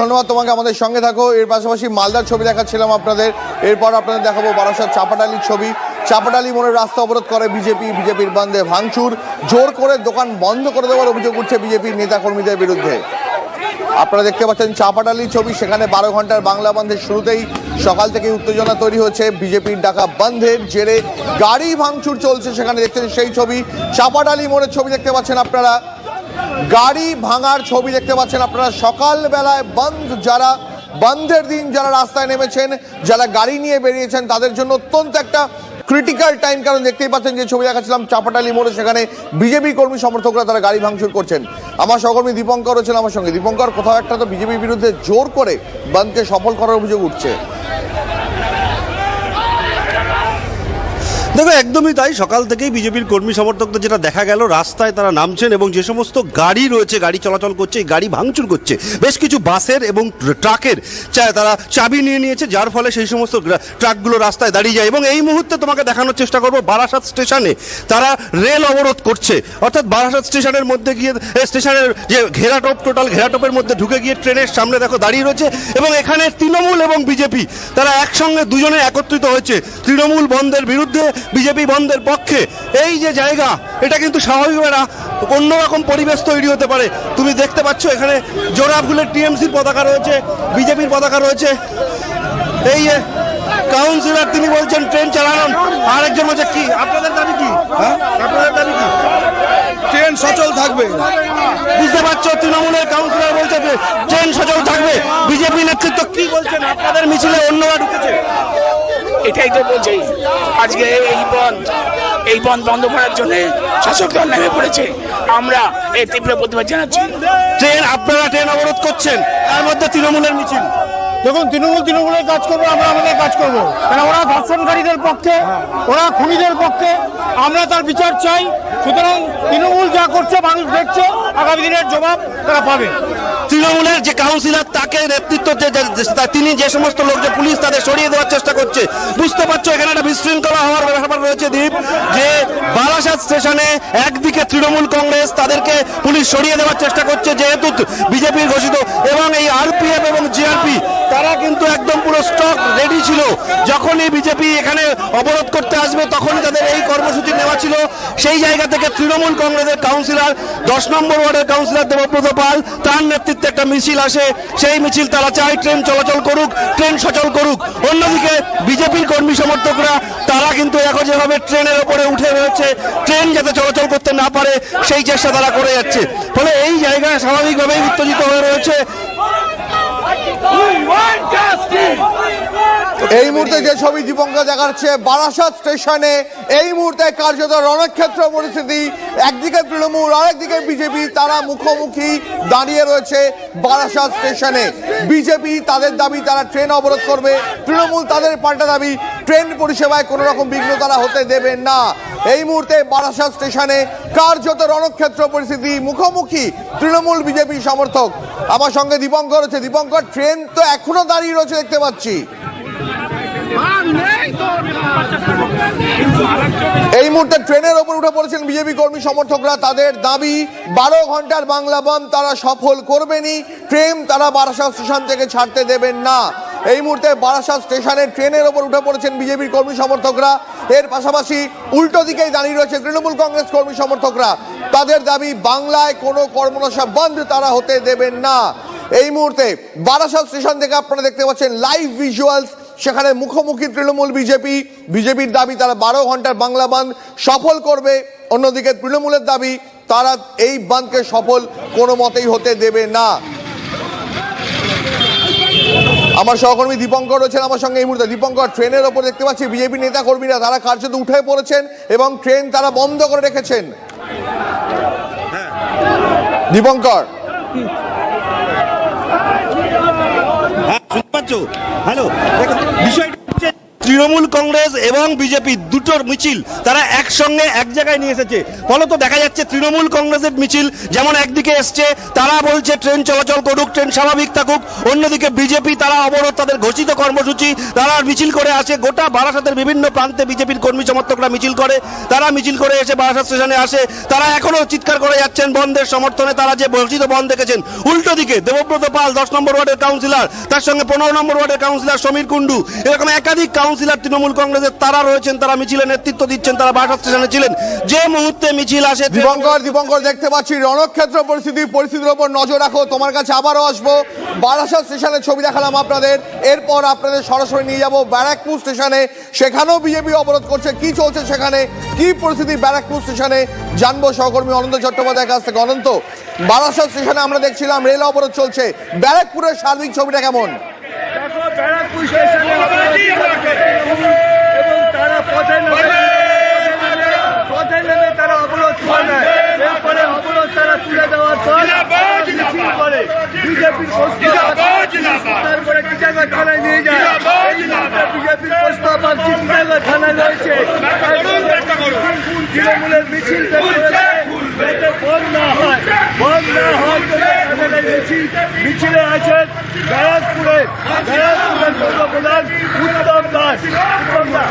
ধন্যবাদ। তোমাকে আমাদের সঙ্গে থাকো। এর পাশাপাশি মালদার ছবি দেখাচ্ছিলাম আপনাদের। এরপর আপনাদের দেখাবো বারাসাত চাপাটালির ছবি। চাপাটালি মোড়ের রাস্তা অবরোধ করে বিজেপি বিজেপির বন্ধে ভাঙচুর। জোর করে দোকান বন্ধ করে দেওয়ার অভিযোগ উঠছে বিজেপির নেতাকর্মীদের বিরুদ্ধে। আপনারা দেখতে পাচ্ছেন চাপাটালি ছবি সেখানে বারো ঘণ্টার বাংলা বন্ধের শুরুতেই সকাল থেকে উত্তেজনা তৈরি হয়েছে বিজেপির ডাকা বন্ধের জেরে। গাড়ি ভাঙচুর চলছে সেখানে দেখছেন সেই ছবি। চাপাটালি মোড়ের ছবি দেখতে পাচ্ছেন আপনারা। গাড়ি ভাঙার ছবি দেখতে পাচ্ছেন আপনারা। সকালবেলায় বন্ধ যারা, বন্ধের দিন যারা রাস্তায় নেমেছেন, যারা গাড়ি নিয়ে বেরিয়েছেন, তাদের জন্য অত্যন্ত একটা ক্রিটিক্যাল টাইম কারণ দেখতেই পাচ্ছেন যে ছবি দেখাচ্ছিলাম, চাপাটালি মোড়ে সেখানে বিজেপি কর্মী সমর্থকরা তারা গাড়ি ভাঙচুর করছেন। আমার সহকর্মী দীপঙ্কর রয়েছেন আমার সঙ্গে। দীপঙ্কর, কোথাও একটা তো বিজেপির বিরুদ্ধে জোর করে বন্ধকে সফল করার অভিযোগ উঠছে। দেখো, একদমই তাই। সকাল থেকেই বিজেপির কর্মী সমর্থকদের যেটা দেখা গেল, রাস্তায় তারা নামছেন এবং যে সমস্ত গাড়ি রয়েছে, গাড়ি চলাচল করছে, এই গাড়ি ভাঙচুর করছে, বেশ কিছু বাসের এবং ট্রাকের তারা চাবি নিয়ে নিয়েছে, যার ফলে সেই সমস্ত ট্রাকগুলো রাস্তায় দাঁড়িয়ে যায়। এবং এই মুহূর্তে তোমাকে দেখানোর চেষ্টা করব, বারাসাত স্টেশনে তারা রেল অবরোধ করছে। অর্থাৎ বারাসাত স্টেশনের মধ্যে গিয়ে স্টেশনের যে ঘেরাটোপ, টোটাল ঘেরাটোপের মধ্যে ঢুকে গিয়ে ট্রেনের সামনে দেখো দাঁড়িয়ে রয়েছে এবং এখানে তৃণমূল এবং বিজেপি, তারা একসঙ্গে দুজনে একত্রিত হয়েছে। তৃণমূল বন্ধের বিরুদ্ধে বিজেপি বন্ধের পক্ষে। এই যে জায়গা এটা কিন্তু স্বাভাবিকভাবে না। অন্যরকম পরিবেশ তৈরি হতে পারে। তুমি দেখতে পাচ্ছ এখানে জোড়া ফুলের টিএমসির পতাকা রয়েছে বিজেপির পতাকা রয়েছে। এই যে কাউন্সিলর তিনি বলছেন ট্রেন চালানো। আরেকজন বলছে কি? আপনাদের দাবি কি? হ্যাঁ? আপনাদের দাবি কি? ট্রেন সচল থাকবে। বুঝতে পারছ তৃণমূলের কাউন্সিলর বলছে যে ট্রেন সচল থাকবে। বিজেপি নেতৃত্ব কি বলছেন? আপনাদের মিছিলে অন্যরা ঢুকেছে। এটাই তো বলছি। আজকে এই বন্ধ এই বন্ধ বন্ধ করার জন্য শাসক দল নেমে পড়েছে। আমরা এই তীব্র প্রতিবাদ জানাচ্ছি। ট্রেন আপনারা ট্রেন অবরোধ করছেন তার মধ্যে তৃণমূলের মিছিল। দেখুন তৃণমূল তৃণমূলের কাজ করব আমরা আমাদের কাজ করব। কারণ ওরা ধর্ষণকারীদের পক্ষে ওরা খুনিদের পক্ষে আমরা তার বিচার চাই। সুতরাং তৃণমূল যা করছে মানুষ দেখছে আগামী দিনের জবাব তারা পাবে। তৃণমূলের যে কাউন্সিলর তাকে নেতৃত্ব তিনি যে সমস্ত লোক যে পুলিশ তাদের সরিয়ে দেওয়ার চেষ্টা করছে। বুঝতে পারছ, এখানে একটা বিশৃঙ্খলা হওয়ার ব্যাপার রয়েছে দীপ, যে বারাসাত স্টেশনে একদিকে তৃণমূল কংগ্রেস তাদেরকে পুলিশ সরিয়ে দেওয়ার চেষ্টা করছে, যেহেতু বিজেপির ঘোষিত, এবং এই আরপিএফ এবং জিআরপি, তারা কিন্তু একদম পুরো স্টক রেডি ছিল। যখনই বিজেপি এখানে অবরোধ করতে আসবে, তখনই তাদের এই কর্মসূচি নেওয়া ছিল। সেই জায়গা থেকে তৃণমূল কংগ্রেসের কাউন্সিলর দশ নম্বর ওয়ার্ডের কাউন্সিলর দেবব্রত পাল, তার নেতৃত্বে একটা মিছিল আসে, সেই মিছিল তারা চায় ট্রেন চলাচল করুক, ট্রেন সচল করুক। অন্যদিকে বিজেপির কর্মী সমর্থকরা, তারা কিন্তু এখন যেভাবে ট্রেনের ওপরে উঠে রয়েছে, ট্রেন যাতে চলাচল করতে না পারে, সেই চেষ্টা তারা করে যাচ্ছে। ফলে এই জায়গায় স্বাভাবিকভাবেই উত্তেজিত হয়ে রয়েছে। এই মুহূর্তে যে ছবি দীপঙ্কর দেখাচ্ছে বারাসাত স্টেশনে, এই মুহূর্তে কার্যত রণক্ষেত্র পরিস্থিতি, একদিকে তৃণমূল, আরেকদিকে বিজেপি, তারা মুখোমুখি দাঁড়িয়ে রয়েছে বারাসাত স্টেশনে। বিজেপি তাদের দাবি, তারা ট্রেন অবরোধ করবে। তৃণমূল তাদের পাল্টা দাবি, ট্রেন পরিষেবায় কোনো রকম বিঘ্ন তারা হতে দেবেন না। এই মুহূর্তে বারাসাত স্টেশনে কার্যত রণক্ষেত্র পরিস্থিতি, মুখোমুখি তৃণমূল বিজেপি সমর্থক। আমার সঙ্গে দীপঙ্কর রয়েছে দীপঙ্কর, ট্রেন তো এখনও দাঁড়িয়ে রয়েছে, দেখতে পাচ্ছি। এই মুহূর্তে ট্রেনের ওপর উঠে পড়েছেন বিজেপি কর্মী সমর্থকরা। তাদের দাবি, বারো ঘণ্টার বাংলা বন্ধ তারা সফল করবেনই ট্রেন তারা বারাসাত স্টেশন থেকে ছাড়তে দেবেন না। এই মুহূর্তে বারাসাত স্টেশনে ট্রেনের ওপর উঠে পড়েছেন বিজেপির কর্মী সমর্থকরা। এর পাশাপাশি উল্টো দিকেই দাঁড়িয়ে রয়েছে তৃণমূল কংগ্রেস কর্মী সমর্থকরা। তাদের দাবি, বাংলায় কোনো কর্মনশা বন্ধ তারা হতে দেবেন না। এই মুহূর্তে বারাসাত স্টেশন থেকে আপনারা দেখতে পাচ্ছেন লাইভ ভিজুয়ালস সেখানে মুখোমুখি তৃণমূল বিজেপি, বিজেপির দাবি তারা বারো ঘণ্টার বাংলা বন্ধ সফল করবে, অন্যদিকে তৃণমূলের দাবি তারা এই বন্ধকে সফল কোনো মতেই হতে দেবে না। আমার সহকর্মী দীপঙ্কর রয়েছেন আমার সঙ্গে এই মুহূর্তে। দীপঙ্কর, ট্রেনের ওপর দেখতে পাচ্ছি বিজেপি নেতা কর্মীরা তারা কার্যত উঠে পড়েছেন এবং ট্রেন তারা বন্ধ করে রেখেছেন। দীপঙ্কর। হ্যাঁ হ্যালো দেখো হচ্ছে তৃণমূল কংগ্রেস এবং বিজেপি দুটোর মিছিল তারা একসঙ্গে এক জায়গায় নিয়ে এসেছে। ফলত দেখা যাচ্ছে তৃণমূল কংগ্রেসের মিছিল যেমন একদিকে এসছে, তারা বলছে ট্রেন চলাচল করুক, ট্রেন স্বাভাবিক থাকুক, অন্যদিকে বিজেপি তারা অবরোধ তাদের ঘোষিত কর্মসূচি, তারা মিছিল করে আসে। গোটা বারাসাতের বিভিন্ন প্রান্তে বিজেপির কর্মী সমর্থকরা মিছিল করে, তারা মিছিল করে এসে বারাসাত স্টেশনে আসে। তারা এখনও চিৎকার করে যাচ্ছেন, বন্ধের সমর্থনে তারা যে ঘোষিত বন্ধ দেখেছেন, উল্টো দিকে দেবব্রত পাল, দশ নম্বর ওয়ার্ডের কাউন্সিলর, তার সঙ্গে পনেরো নম্বর ওয়ার্ডের কাউন্সিলর সমীর কুণ্ডু, এরকম একাধিক কাউন্সিলর তৃণমূল কংগ্রেসের তারা রয়েছেন তারা মিছিলে নেতৃত্ব দিচ্ছেন তারা বারাসাত স্টেশনে ছিলেন। যে মুহূর্তে মিছিল আসে দীপঙ্কর দীপঙ্কর দেখতে পাচ্ছি রণক্ষেত্র পরিস্থিতি পরিস্থিতির উপর নজর রাখো তোমার কাছে আবারও আসব। বারাসাত স্টেশনের ছবি দেখালাম আপনাদের এরপর আপনাদের সরাসরি নিয়ে যাব ব্যারাকপুর স্টেশনে। সেখানেও বিজেপি অবরোধ করছে কি চলছে সেখানে কি পরিস্থিতি ব্যারাকপুর স্টেশনে জানব সহকর্মী অনন্ত চট্টোপাধ্যায়ের কাছ থেকে। অনন্ত বারাসাত স্টেশনে আমরা দেখছিলাম রেল অবরোধ চলছে। ব্যারাকপুরের সার্বিক ছবিটা কেমন? দেখো ব্যারাকপুর স্টেশনে এবং তারা পথে নেমে পথে নেমে তারা অবরোধ এরপরে অবরোধ তারা তুলে দেওয়ার পর করে। বিজেপির প্রস্তাব করে টিটাগড় থানায় নিয়ে যায়। বিজেপির প্রস্তাব আর টিটাগড় থানায় রয়েছে। তৃণমূলের মিছিল বের করেছে যাতে বন্ধ না হয় বন্ধ না হয় তবে তাদের এই মিছিল মিছিলে আছেন ব্যারাকপুরে ব্যারাকপুরের পূর্বপ্রধান উত্তম দাস। উত্তম দাস।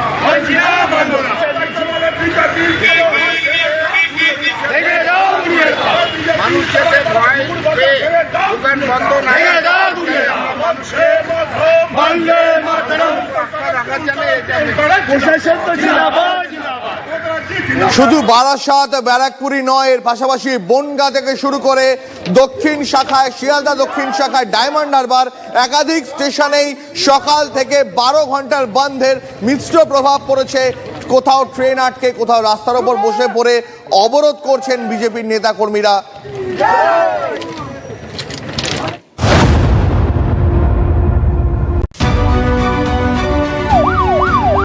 বন্দে মাতরম। প্রশাসন তো জিন্দাবাদ। শুধু বারাসাত ব্যারাকপুরি নয়, এর পাশাপাশি বনগা থেকে শুরু করে দক্ষিণ শাখায়, শিয়ালদা দক্ষিণ শাখায় ডায়মন্ড হারবার একাধিক স্টেশনেই সকাল থেকে বারো ঘণ্টার বন্ধের মিশ্র প্রভাব পড়েছে। কোথাও ট্রেন আটকে, কোথাও রাস্তার ওপর বসে পড়ে অবরোধ করছেন বিজেপির নেতাকর্মীরা।